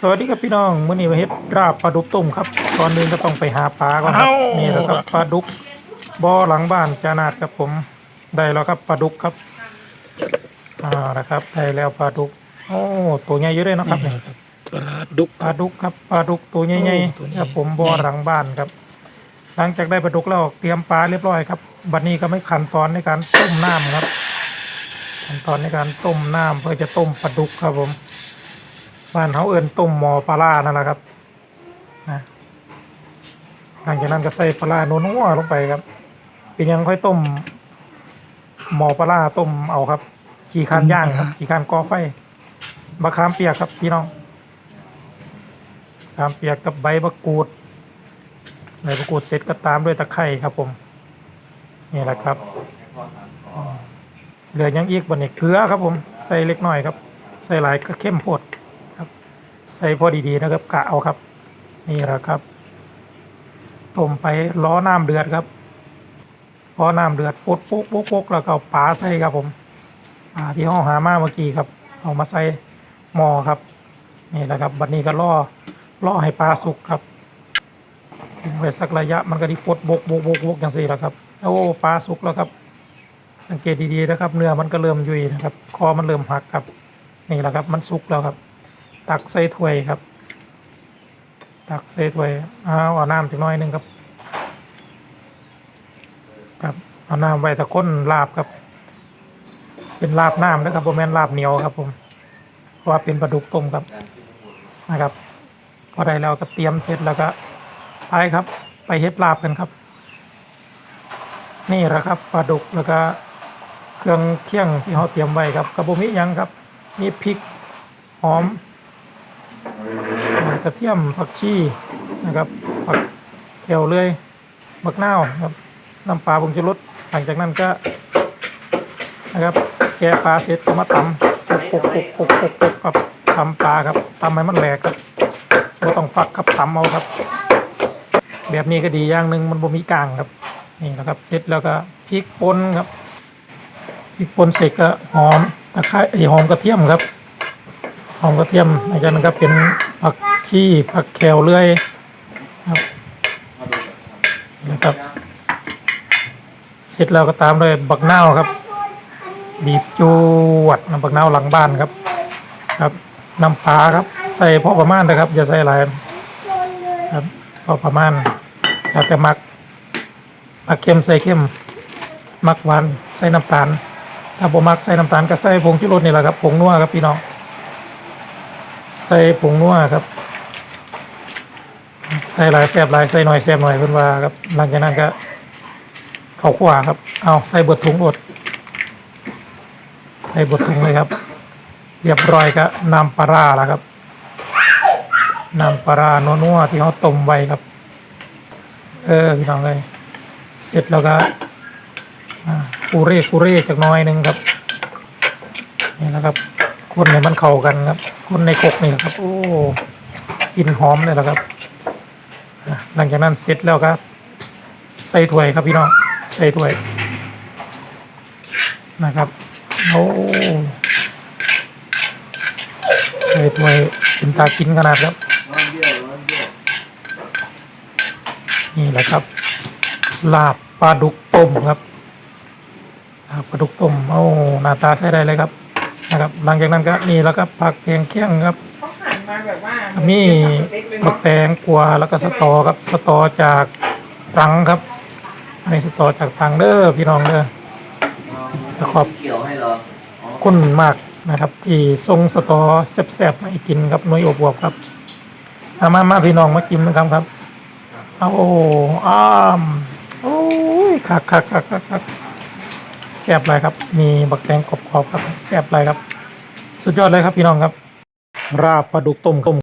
สวัสดีครับพี่น้องมื้อนี้มาเฮ็ดราบปลาดุกต้มครับก่อนอื่นก็ต้องไปหาปลาก่อนครับเอ้านี่แหละครับปลาดุกบ่อหลังบ้านจานาดครับผมได้แล้วครับปลาดุกครับอ่านะครับได้แล้วปลาดุกโอ้ตัวใหญ่อยู่ด้วยเนาะครับนี่ปลาดุกปลาดุกครับปลาดุกตัวใหญ่โอ้ตัวใหญ่ๆครับผมบ่อหลังบ้านครับ หลังจากได้ปลาดุกแล้วเตรียมปลาเรียบร้อยครับบัดนี้ก็ไม่ขั้นตอนในการต้มน้ำครับขั้นตอนในการต้มน้ำเพื่อจะต้มปลาดุกครับผม บ้านเขาเอิ้นต้มหมอปลาล่านั่นแหละครับนะหลังจากนั้นก็ใส่ปลาล่าโนัวๆลงไปครับ เป็นยังค่อยต้มหมอปลาล่าต้มเอาครับ ขี่คานย่างครับ ขี่คานก่อไฟมะขามเปียกครับพี่น้องมะขามเปียกกับใบมะกรูดใบมะกรูดเสร็จก็ตามด้วยตะไคร้ครับ ผม นี่แหละครับอืมเหลือยังอีกบนนี้เกลือครับ ผม ใส่เล็กน้อยครับ ใส่หลายก็เข้มโพดครับ ใส่พอดีๆนะครับกะเอาครับ นี่แหละครับต้มไปล้อน้ำเดือดครับพอน้ำเดือดฟดปุ๊กปุ๊กปุ๊กแล้วก็ปลาใส่ครับผมปลาที่ห้องหามาเมื่อกี้ครับ เอามาใส่หม้อครับ นี่แหละครับบัดนี้ก็ล่อล่อให้ปลาสุกครับทิ้งไว้สักระยะมันก็ไดีฟดบกบกบกบกอย่างสี่แหละครับโอ้ปลาสุกแล้วครับ สังเกตดีๆนะครับ เนื้อมันก็เริ่มยุ่ยนะครับ คอมันเริ่มหักครับ นี่แหละครับ มันสุกแล้วครับ ตักใส่ถ้วยครับ ตักใส่ถ้วยเอาเอาน้ำจักหน้อยหนึงครับ ครับเอาน้ำไว้ตะก้นลาบครับ เป็นลาบน้ำนะครับผมแม่นลาบเหนียวครับ ผมเพราะว่าเป็นปลาดุกต้มครับนะครับพอได้แล้วก็เตรียมเสร็จแล้วก็ไปครับ ไปเฮ็ดลาบกันครับ นี่แหละครับปลาดุกแล้วก็เครื่องเคี่ยงที่เขาเตรียมไว้ครับกระบุมิยังครับ มีพริกหอม กระเทียมผักชีนะครับผักแขวเลยบักนาวครับน้ำปลาผงชูรสหลังจากนั้นก็นะครับแกปลาเสร็จก็มาตำปุกปุกปุกปุกปุกปุกครับตำปลาครับตำให้มันแหลกครับไม่ต้องฟักครับตำเอาครับ แบบนี้ก็ดีอย่างหนึ่งมันบ่มีกลางครับนี่นะครับเสร็จแล้วก็พริกป่นครับพริกป่นเสร็จก็หอมตะไคร้หอมกระเทียมครับ หอมกระเทียมหลังจากนั้นก็เป็นผักชีผักแขวเลื่อยครับนะครับ เสร็จแล้วก็ตามด้วยบักนาวครับ บีบจวดน้ำบักนาวหลังบ้านครับ ครับน้ำปลาครับ ใส่พอประมาณนะครับ อย่าใส่หลายครับพอประมาณแล้วแต่มักมักเค็มใส่เค็มมักหวานใส่น้ำตาลถ้าผมมักใส่น้ำตาลก็ใส่ผงชูรสนี่แหละครับผงนัวครับพี่น้อง ใส่ผงนัวครับ ใส่หลายแซบหลายใส่หน่อยแซบหน่อยเพิ่นว่าครับ หลังจากนั้นก็ข้าวคั่วครับ เอาใส่บดถุงบดใส่บดถุงเลยครับ เรียบร้อยก็น้ำปลาร้าแล้วครับน้ำปลาร้านัวๆที่เขาต้มไว้ครับ เออพี่น้องเลย เสร็จแล้วก็อูเร่กูเร่จากน้อยหนึ่งครับ นี่นะครับ คนให้มันเข้ากันครับคนในคกนี่นะครับ โอ้กลินหอมเลยนะครับหลังจากนั้นเสร็จแล้วครับ ใส่ถ้วยครับพี่น้องใส่ถ้วย นะครับโอ้ใส่ถ้วยเป็นตากินขนาดครับนี่แหละครับ ลาบปลาดุกต้มครับครับปลาดุกต้มโอ้หน้าตาใช้ได้เลยครับ นะครับหลังจากนั้นก็นี่แล้วก็ผักแกงเคี่ยงครับเขาหันมาแบบว่ามีสเต็กเลยบักเนาะแตงกวาแล้วก็สตอครับสตอจากตรังครับอันนี้สตอจากตรังเด้อพี่น้องเด้อขอบ เกี่ยวให้เหรอคุณมากนะครับที่ทรงสตอแซ่บๆมาให้กินครับหน้อยอบวบครับมามามาพี่น้องมากินนะครับครับเอาอ้ามโอ้ยคักคักคักคักคักแซ่ บเลยครับ มีบักแตงกรอบๆครับแซ่บเลยครับ สุดยอดเลยครับพี่น้องครับ ราบปลาดุกต้มต้ม